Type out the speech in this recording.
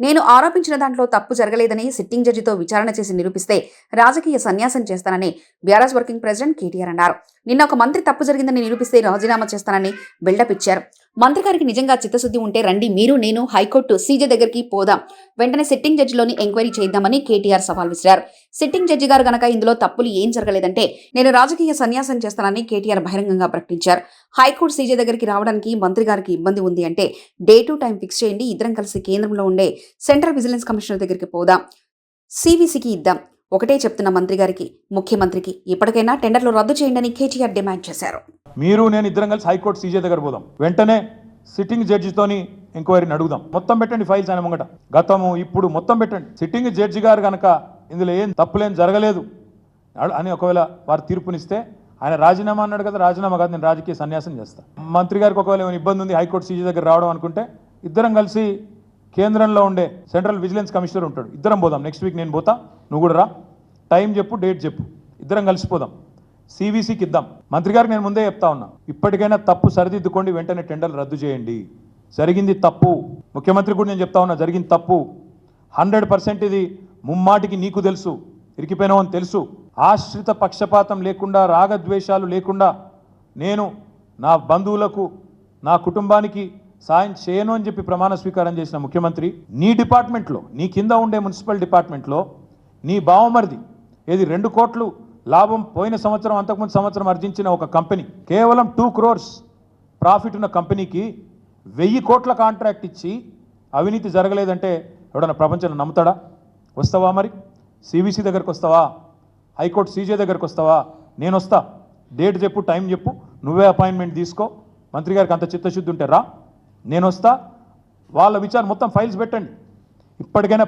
నేను ఆరోపించిన దాంట్లో తప్పు జరగలేదని సిట్టింగ్ జడ్జితో విచారణ చేసి నిరూపిస్తే రాజకీయ సన్యాసం చేస్తానని బీఆర్ఎస్ వర్కింగ్ ప్రెసిడెంట్ కేటీఆర్ అన్నారు. నిన్న ఒక మంత్రి తప్పు జరిగిందని నిరూపిస్తే రాజీనామా చేస్తానని బిల్డప్ ఇచ్చారు. మంత్రి గారికి నిజంగా చిత్తశుద్ధి ఉంటే రండి మీరు నేను హైకోర్టు సీజే దగ్గరికి పోదాం. వెంటనే సిట్టింగ్ జడ్జిలోని ఎంక్వైరీ చేద్దామని కేటీఆర్ సవాల్ విసిరారు. సిట్టింగ్ జడ్జి గారు గనక ఇందులో తప్పులు ఏం జరగలేదంటే నేను రాజకీయ సన్యాసం చేస్తానని కేటీఆర్ బహిరంగంగా ప్రకటించారు. హైకోర్టు సీజే దగ్గరికి రావడానికి మంత్రి గారికి ఇబ్బంది ఉంది అంటే డే టు టైం ఫిక్స్ చేయండి ఇద్దరం కలిసి కేంద్రంలో ఉండే సెంట్రల్ విజిలెన్స్ కమిషనర్ దగ్గరికి పోదాం. సివిసికి ఇద్దాం. ఒకటే చెప్తున్న మంత్రి గారికి ముఖ్యమంత్రికి ఇప్పటికైనా టెండర్లు రద్దు చేయండి అని కేటీఆర్ డిమాండ్ చేశారు. మీరు నేను ఇద్దరం కలిసి హైకోర్టు సీజే దగ్గర పోదాం. వెంటనే సిట్టింగ్ జడ్జితోని ఎంక్వైరీని అడుగుదాం. మొత్తం పెట్టండి ఫైల్స్ ఆయన ముంగట. గతము ఇప్పుడు మొత్తం పెట్టండి. సిట్టింగ్ జడ్జి గారు కనుక ఇందులో ఏం తప్పులేం జరగలేదు అని ఒకవేళ వారు తీర్పునిస్తే ఆయన రాజీనామా అన్నాడు కదా రాజీనామా కాదు నేను రాజకీయ సన్యాసం చేస్తాను మంత్రి గారికి ఒకవేళ ఏమైనా ఇబ్బంది ఉంది హైకోర్టు సీజీ దగ్గర రావడం అనుకుంటే ఇద్దరం కలిసి కేంద్రంలో ఉండే సెంట్రల్ విజిలెన్స్ కమిషనర్ ఉంటాడు. ఇద్దరం పోదాం. నెక్స్ట్ వీక్ నేను పోతా. నువ్వు కూడా రా. టైం చెప్పు డేట్ చెప్పు. ఇద్దరం కలిసిపోదాం సివిసికి ఇద్దాం మంత్రి గారికి నేను ముందే చెప్తా ఉన్నా ఇప్పటికైనా తప్పు సరిదిద్దుకోండి వెంటనే టెండర్లు రద్దు చేయండి. జరిగింది తప్పు. ముఖ్యమంత్రి కూడా నేను చెప్తా ఉన్నా జరిగింది తప్పు. హండ్రెడ్ పర్సెంట్ ఇది ముమ్మాటికి నీకు తెలుసు ఇరికిపోయినావు అని తెలుసు. ఆశ్రిత పక్షపాతం లేకుండా రాగద్వేషాలు లేకుండా నేను నా బంధువులకు నా కుటుంబానికి సాయం చేయను అని చెప్పి ప్రమాణ స్వీకారం చేసిన ముఖ్యమంత్రి నీ డిపార్ట్మెంట్లో నీ కింద ఉండే మున్సిపల్ డిపార్ట్మెంట్లో నీ బావమరిది ఏది రెండు కోట్లు లాభం పోయిన సంవత్సరం అంతకుముందు సంవత్సరం ఆర్జించిన ఒక కంపెనీ కేవలం టూ క్రోర్స్ ప్రాఫిట్ ఉన్న కంపెనీకి వెయ్యి కోట్ల కాంట్రాక్ట్ ఇచ్చి అవినీతి జరగలేదంటే ఎవడన్నా ప్రపంచంలో నమ్ముతాడా? వస్తావా మరి? సిబిసి దగ్గరకు వస్తావా? హైకోర్టు సీజే దగ్గరకు వస్తావా? నేను వస్తా. డేట్ చెప్పు టైం చెప్పు. నువ్వే అపాయింట్మెంట్ తీసుకో. మంత్రి గారికి అంత చిత్తశుద్ధి ఉంటే రా. నేను వస్తా. వాళ్ళ విచారణ మొత్తం ఫైల్స్ పెట్టండి. ఇప్పటికైనా